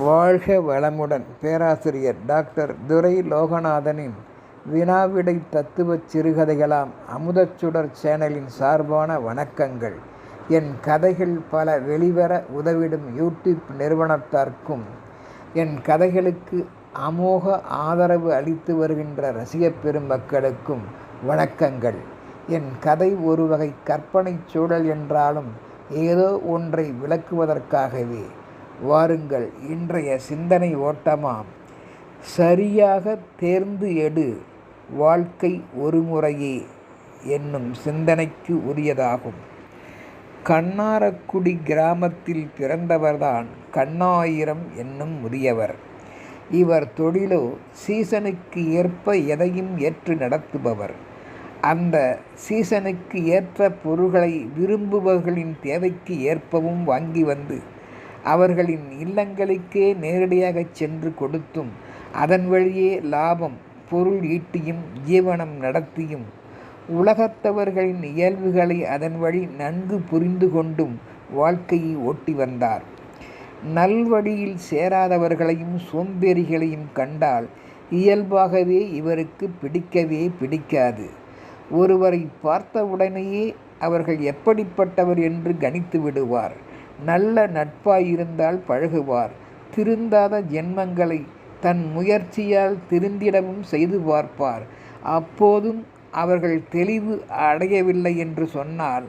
வாழ்க வளமுடன் பேராசிரியர் டாக்டர் துரை லோகநாதனின் வினாவிடை தத்துவச் சிறுகதைகளாம் அமுதச்சுடர் சேனலின் சார்பான வணக்கங்கள். என் கதைகள் பல வெளிவர உதவிடும் யூடியூப் நிறுவனத்தார்க்கும் என் கதைகளுக்கு அமோக ஆதரவு அளித்து வருகின்ற ரசிகப் பெருமக்களுக்கும் வணக்கங்கள். என் கதை ஒரு வகை கற்பனைச் சூழல் என்றாலும் ஏதோ ஒன்றை விளக்குவதற்காகவே வாருங்கள் இன்றைய சிந்தனை ஓட்டமாம். சரியாக தேர்ந்து எடு வாழ்க்கை ஒரு முறையே என்னும் சிந்தனைக்கு உரியதாகும். கண்ணாரக்குடி கிராமத்தில் பிறந்தவர்தான் கண்ணாயிரம் என்னும் முதியவர். இவர் தொழிலோ சீசனுக்கு ஏற்ப எதையும் ஏற்று நடத்துபவர். அந்த சீசனுக்கு ஏற்ற பொருள்களை விரும்புபவர்களின் தேவைக்கு ஏற்பவும் வாங்கி வந்து அவர்களின் இல்லங்களுக்கே நேரடியாக சென்று கொடுத்தும் அதன் வழியே லாபம் பொருள் ஈட்டியும் ஜீவனம் நடத்தியும். உலகத்தவர்களின் இயல்புகளை அதன் வழி நன்கு புரிந்து கொண்டும் வாழ்க்கையை ஓட்டி வந்தார். நல்வழியில் சேராதவர்களையும் சோம்பேறிகளையும் கண்டால் இயல்பாகவே இவருக்கு பிடிக்கவே பிடிக்காது. ஒருவரை பார்த்தவுடனேயே அவர்கள் எப்படிப்பட்டவர் என்று கணித்து விடுவார். நல்ல நட்பாயிருந்தால் பழகுவார். திருந்தாத ஜென்மங்களை தன் முயற்சியால் திருந்திடவும் செய்து பார்ப்பார். அப்போதும் அவர்கள் தெளிவு அடையவில்லை என்று சொன்னால்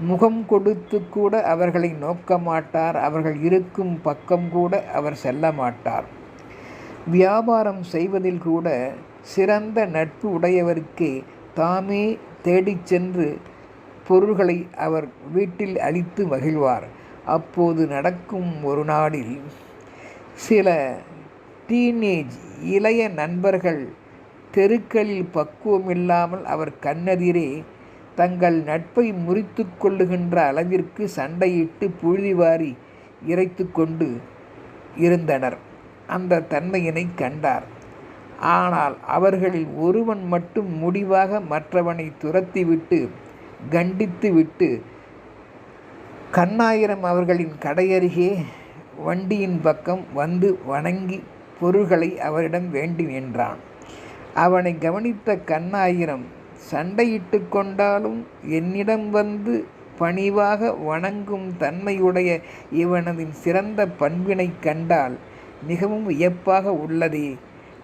முகம் கொடுத்து கூட அவர்களை நோக்க மாட்டார் அவர்கள் இருக்கும் பக்கம் கூட அவர் செல்ல மாட்டார் வியாபாரம் செய்வதில் கூட சிறந்த நட்பு உடையவருக்கே தாமே தேடிச் சென்று பொருள்களை அவர் வீட்டில் அளித்து மகிழ்வார். அப்போது நடக்கும் ஒரு நாளில் சில டீனேஜ் இளைய நண்பர்கள் தெருக்களில் பக்குவமில்லாமல் அவர் கண்ணெதிரே தங்கள் நட்பை முறித்து கொள்ளுகின்ற அளவிற்கு சண்டையிட்டு புழுதி வாரி இறைத்து கொண்டு இருந்தனர். அந்த தன்மையினை கண்டார். ஆனால் அவர்களில் ஒருவன் மட்டும் முடிவாக மற்றவனை துரத்திவிட்டு கண்டித்துவிட்டு கண்ணாயிரம் அவர்களின் கடையருகே வண்டியின் பக்கம் வந்து வணங்கி பொருள்களை அவரிடம் வேண்டி நின்றான். அவனை கவனித்த கண்ணாயிரம் சண்டையிட்டு கொண்டாலும் என்னிடம் வந்து பணிவாக வணங்கும் தன்மையுடைய இவனது சிறந்த பண்பினை கண்டால் மிகவும் வியப்பாக உள்ளதே.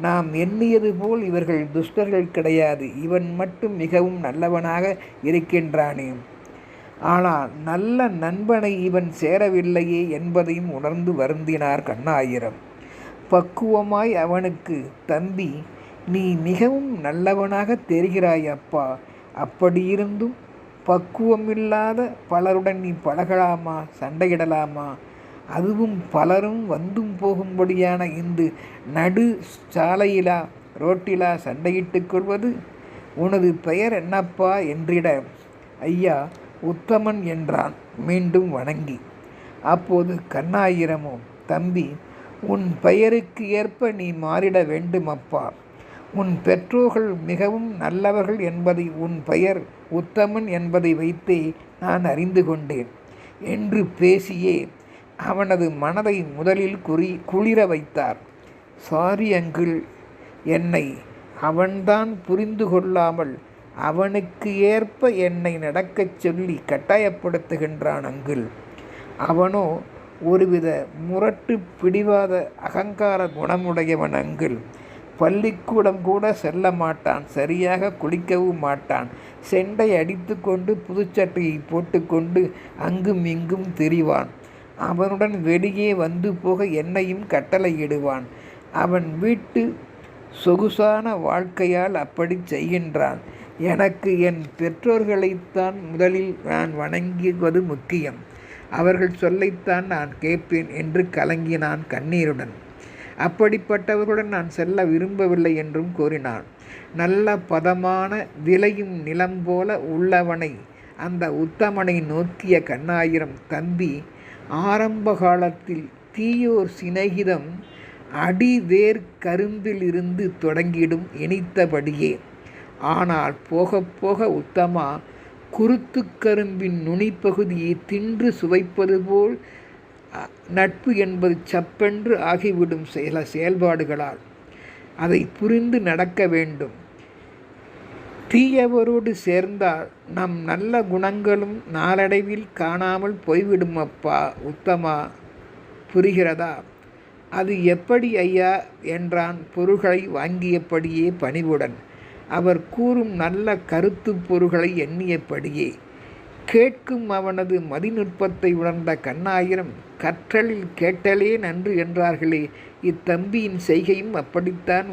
நாம் எண்ணியது போல் இவர்கள் துஷ்டர்கள் கிடையாது. இவன் மட்டும் மிகவும் நல்லவனாக இருக்கின்றானே. ஆனால் நல்ல நண்பனை இவன் சேரவில்லையே என்பதையும் உணர்ந்து வருந்தினார் கண்ணாயிரம். பக்குவமாய் அவனுக்கு தம்பி நீ மிகவும் நல்லவனாக தெரிகிறாய் அப்பா. அப்படியிருந்தும் பக்குவமில்லாத பலருடன் நீ பழகலாமா? சண்டையிடலாமா? அதுவும் பலரும் வந்தும் போகும்படியான இந்த நடு சாலையிலா ரோட்டிலா சண்டையிட்டுக் கொள்வது? உனது பெயர் என்னப்பா? என்றிட ஐயா உத்தமன் என்றான். மீண்டும் வணங்கி அப்போது கண்ணாயிரமோ தம்பி உன் பெயருக்கு ஏற்ப நீ மாறிட வேண்டுமப்பா உன் பெற்றோர்கள் மிகவும் நல்லவர்கள் என்பதை உன் பெயர் உத்தமன் என்பதை வைத்தே நான் அறிந்து கொண்டேன் என்று பேசியே அவனது மனதை முதலில் குறி குளிர வைத்தார். Sorry uncle. என்னை அவன்தான் புரிந்து கொள்ளாமல் அவனுக்கு ஏற்ப என்னை நடக்கச் சொல்லி கட்டாயப்படுத்துகின்றான் அங்கில் அவனோ ஒருவித முரட்டு பிடிவாத அகங்கார குணமுடையவன் அங்கில் பள்ளிக்கூடம் கூட செல்ல மாட்டான் சரியாக குளிக்கவும் மாட்டான். செண்டை அடித்து கொண்டு புதுச்சட்டையை போட்டுக்கொண்டு அங்கும் இங்கும் திரிவான். அவனுடன் வெளியே வந்து போக என்னையும் கட்டளையிடுவான். அவன் வீட்டு சொகுசான வாழ்க்கையால் அப்படி செய்கின்றான். எனக்கு என் பெற்றோர்களைத்தான் முதலில் நான் வணங்குவது முக்கியம். அவர்கள் சொல்லைத்தான் நான் கேட்பேன் என்று கலங்கினான் கண்ணீருடன். அப்படிப்பட்டவர்களுடன் நான் செல்ல விரும்பவில்லை என்றும் கூறினான். நல்ல பதமான விளையும் நிலம் போல உள்ளவனை அந்த உத்தமனை நோக்கிய கண்ணாயிரம் தம்பி ஆரம்ப காலத்தில் தீயோர் சிநேகிதம் அடிவேர் கரும்பிலிருந்து தொடங்கிடும் இனித்தபடியே ஆனால் போக போக உத்தமா குருத்து கரும்பின் நுனிப்பகுதியை தின்று சுவைப்பது போல் நட்பு என்பது சப்பென்று ஆகிவிடும் சில செயல்பாடுகளால் அதை புரிந்து நடக்க வேண்டும். தீயவரோடு சேர்ந்தால் நம் நல்ல குணங்களும் நாளடைவில் காணாமல் போய்விடும் அப்பா உத்தமா புரிகிறதா? அது எப்படி ஐயா? என்றான் பொருள்களை வாங்கியபடியே பணிவுடன். அவர் கூறும் நல்ல கருத்து பொருள்களை எண்ணியபடியே கேட்கும் அவனது மதிநுட்பத்தை உணர்ந்த கண்ணாயிரம் கற்றலில் கேட்டலே நன்று என்றார்களே இத்தம்பியின் செய்கையும் அப்படித்தான்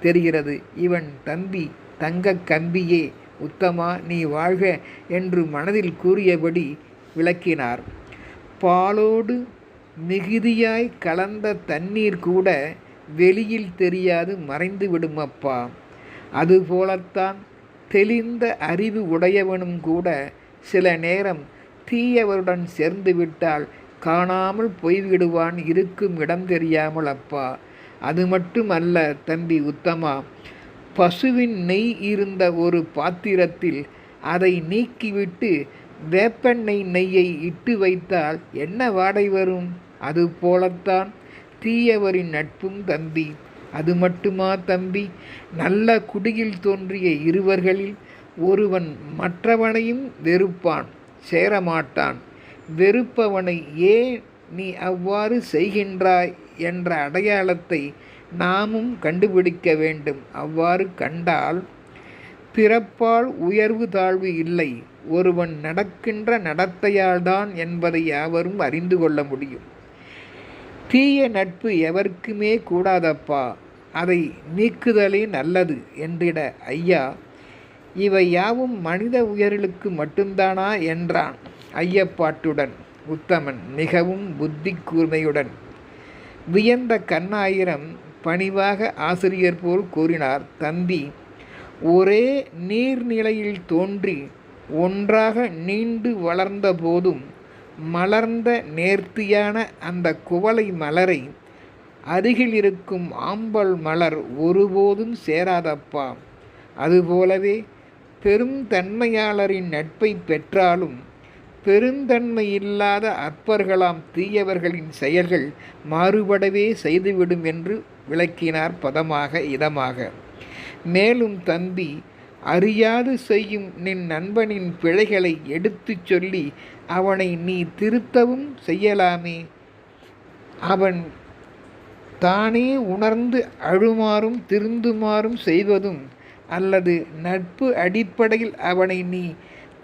தெரிகிறது. இவன் தம்பி தங்க கம்பியே உத்தமா நீ வாழ்க என்று மனதில் கூறியபடி விளக்கினார். பாலோடு மிகுதியாய் கலந்த தண்ணீர் கூட வெளியில் தெரியாது மறைந்து விடுமப்பா. அதுபோலத்தான் தெளிந்த அறிவு உடையவனும் கூட சில நேரம் தீயவருடன் சேர்ந்துவிட்டால் காணாமல் போய்விடுவான் இருக்கும் இடம் தெரியாமல் அப்பா. அது மட்டுமல்ல தம்பி உத்தமா பசுவின் நெய் இருந்த ஒரு பாத்திரத்தில் அதை நீக்கிவிட்டு வேப்பெண்ணெய் நெய்யை இட்டு வைத்தால் என்ன வாடை வரும்? அதுபோலத்தான் தீயவரின் நட்பும் தம்பி அது மட்டுமா தம்பி? நல்ல குடியில் தோன்றிய இருவர்களில் ஒருவன் மற்றவனையும் வெறுப்பான் சேரமாட்டான். வெறுப்பவனை ஏன் நீ அவ்வாறு செய்கின்றாய் என்ற அடையாளத்தை நாமும் கண்டுபிடிக்க வேண்டும். அவ்வாறு கண்டால் பிறப்பால் உயர்வு தாழ்வு இல்லை. ஒருவன் நடக்கின்ற நடத்தையால்தான் என்பதை யாவரும் அறிந்து கொள்ள முடியும். தீய நட்பு எவருக்குமே கூடாதப்பா. அதை நீக்குதலே நல்லது என்றிட ஐயா இவை யாவும் மனித உயர்களுக்கு மட்டும்தானா? என்றான் ஐயப்பாட்டுடன் உத்தமன் மிகவும் புத்தி கூர்மையுடன் வியந்த கண்ணாயிரம் பணிவாக ஆசிரியர் போல் கூறினார் தம்பி ஒரே நீர்நிலையில் தோன்றி ஒன்றாக நீண்டு வளர்ந்த போதும் மலர்ந்த நேர்த்தியான அந்த குவளை மலரை அருகில் இருக்கும் ஆம்பல் மலர் ஒருபோதும் சேராதப்பா. அதுபோலவே பெருந்தன்மையாளரின் நட்பை பெற்றாலும் பெருந்தன்மை இல்லாத அற்பர்களாம் தீயவர்களின் செயல்கள் மாறுபடவே செய்துவிடும் என்று விளக்கினார் பதமாக இதமாக. மேலும் தம்பி அறியாது செய்யும் நின் நண்பனின் பிழைகளை எடுத்துச் சொல்லி அவனை நீ திருத்தவும் செய்யலாமே. அவன் தானே உணர்ந்து அழுமாறும் திருந்துமாறும் செய்வதும் அல்லது நட்பு அடிப்படையில் அவனை நீ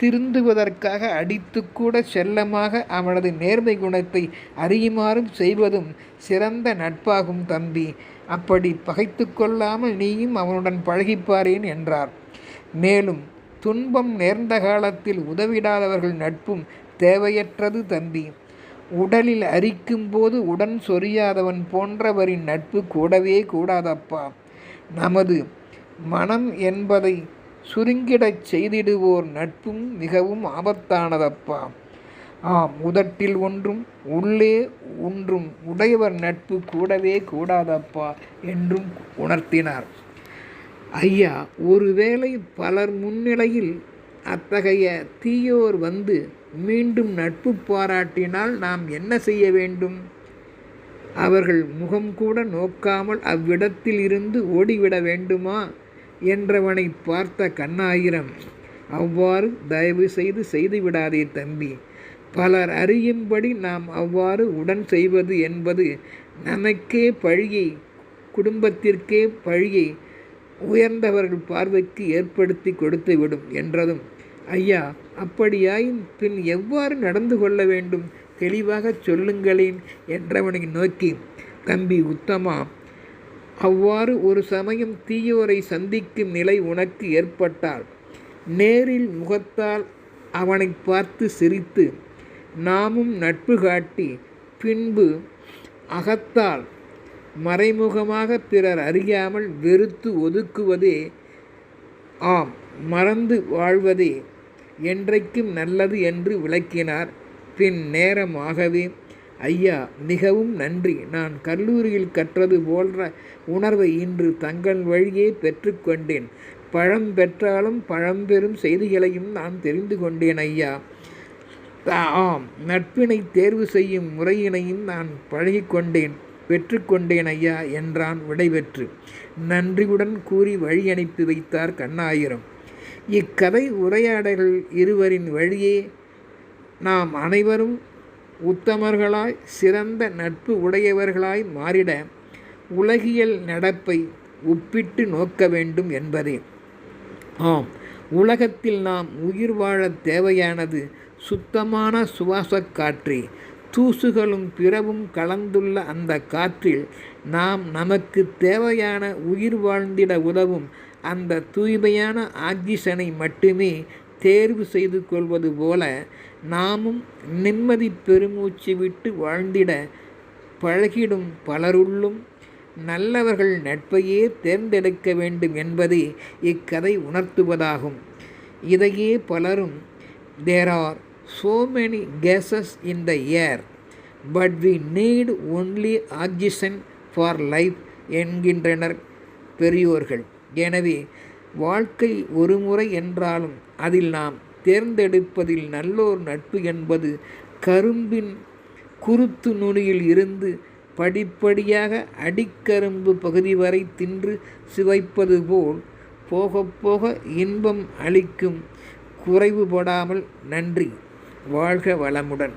திருந்துவதற்காக அடித்துக்கூட செல்லமாக அவனது நேர்மை குணத்தை அறியுமாறும் செய்வதும் சிறந்த நட்பாகும் தம்பி. அப்படி பகைத்து கொள்ளாமல் நீயும் அவனுடன் பழகிப்பாரேன் என்றார். மேலும் துன்பம் நேர்ந்த காலத்தில் உதவிடாதவர்கள் நட்பும் தேவையற்றது தம்பி. உடலில் அரிக்கும்போது உடன் சொரியாதவன் போன்றவரின் நட்பு கூடவே கூடாதப்பா. நமது மனம் என்பதை சுருங்கிடச் செய்திடுவோர் நட்பும் மிகவும் ஆபத்தானதப்பா. ஆம் உதட்டில் ஒன்றும் உள்ளே ஒன்றும் உடையவர் நட்பு கூடவே கூடாதப்பா என்றும் உணர்த்தினார். ஐயா ஒருவேளை பலர் முன்னிலையில் அத்தகைய தீயோர் வந்து மீண்டும் நட்பு பாராட்டினால் நாம் என்ன செய்ய வேண்டும்? அவர்கள் முகம் கூட நோக்காமல் அவ்விடத்தில் இருந்து ஓடிவிட வேண்டுமா? என்றவனை பார்த்த கண்ணாயிரம். அவ்வாறு தயவு செய்து செய்துவிடாதே தம்பி. பலர் அறியும்படி நாம் அவ்வாறு உடன் செய்வது என்பது நமக்கே பழியை குடும்பத்திற்கே பழியை உயர்ந்தவர்கள் பார்வைக்கு ஏற்படுத்தி கொடுத்துவிடும் என்றதும் ஐயா அப்படியாயின் பின் எவ்வாறு நடந்து கொள்ள வேண்டும்? தெளிவாகச் சொல்லுங்களேன் என்றவனை நோக்கி தம்பி உத்தமா அவ்வாறு ஒரு சமயம் தீயோரை சந்திக்கும் நிலை உனக்கு ஏற்பட்டால் நேரில் முகத்தால் அவனை பார்த்து சிரித்து நாமும் நட்பு காட்டி பின்பு அகத்தால் மறைமுகமாக பிறர் அறியாமல் வெறுத்து ஒதுக்குவதே ஆம் மறந்து வாழ்வதே. என்றைக்கும் நல்லது என்று விளக்கினார். பின் நேரமாகவே ஐயா மிகவும் நன்றி. நான் கல்லூரியில் கற்றது போன்ற உணர்வை இன்று தங்கள் வழியே பெற்றுக்கொண்டேன் பழம் பெற்றாலும் பழம்பெரும் செய்திகளையும் நான் தெரிந்து கொண்டேன் ஐயா. ஆம் நட்பினை தேர்வு செய்யும் முறையினையும் நான் பழகிக்கொண்டேன் பெற்றுக்கொண்டேன் ஐயா என்றான் விடைபெற்று. நன்றியுடன் கூறி வழி அனுப்பி வைத்தார் கண்ணாயிரம். இக்கதை உரையாடல்கள் இருவரின் வழியே நாம் அனைவரும் உத்தமர்களாய் சிறந்த நட்பு உடையவர்களாய் மாறிட உலகியல் நடப்பை ஒப்பிட்டு நோக்க வேண்டும் என்பதே. ஆம் உலகத்தில் நாம் உயிர் வாழ தேவையானது சுத்தமான சுவாசக் காற்றே. தூசுகளும் பிறவும் கலந்துள்ள அந்த காற்றில் நாம் நமக்கு தேவையான உயிர் வாழ்ந்திட உதவும் அந்த தூய்மையான ஆக்சிஜனை மட்டுமே தேர்வு செய்து கொள்வது போல நாமும் நிம்மதி பெருமூச்சு விட்டு வாழ்ந்திட பழகிடும் பலருள்ளும் நல்லவர்கள் நட்பையே தேர்ந்தெடுக்க வேண்டும் என்பதே இக்கதை உணர்த்துவதாகும். இதையே பலரும் there are so many gases in the air but we need only oxygen for life என்கின்றனர் பெரியோர்கள். எனவே வாழ்க்கை ஒரு முறை என்றாலும் அதில் நாம் தேர்ந்தெடுப்பதில் நல்லோர் நட்பு என்பது கரும்பின் குருத்து நுனியில் இருந்து படிப்படியாக அடிக்கரும்பு பகுதி வரை தின்று சுவைப்பது போல் போக போக இன்பம் அளிக்கும் குறைவுபடாமல் நன்றி. வாழ்க வளமுடன்.